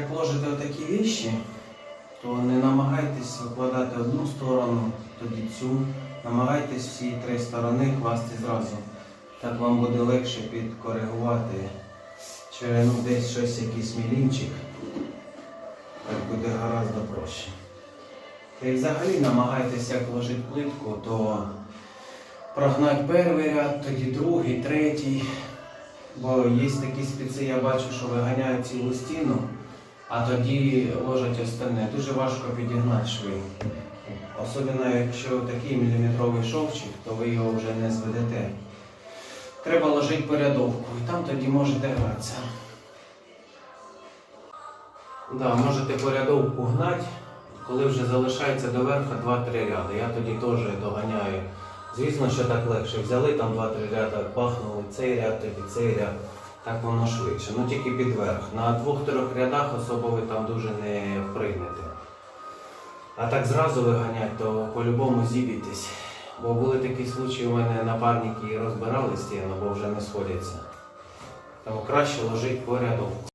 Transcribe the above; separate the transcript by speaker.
Speaker 1: як ложите отакі віші, то не намагайтесь викладати одну сторону, тоді цю. Намагайтесь всі три сторони класти зразу. Так вам буде легше підкоригувати. Чи ну, десь щось, якийсь мілінчик. Так буде гораздо проще. Та й взагалі намагайтесь, як ложити плитку, то прогнати перший ряд, тоді другий, третій. Бо є такі спеці, я бачу, що виганяють цілу стіну, а тоді ложать остальне. Дуже важко підігнати шви. Особливо, якщо такий міліметровий шовчик, то ви його вже не зведете. Треба ложити порядовку, і там тоді можете гратися. Да, можете порядовку гнати, коли вже залишається до верха 2-3 ряди. Я тоді теж доганяю. Звісно, що так легше. Взяли там 2-3 ряди, пахнули цей ряд, тоді цей ряд. Так воно швидше. Ну тільки під верх. На двох-трьох рядах особо ви там дуже не прийняти. А так зразу виганять, то по-любому зіб'єтесь. Бо були такі случаї, у мене напарники розбирали стіну, бо вже не сходяться. Тому краще ложить порядок.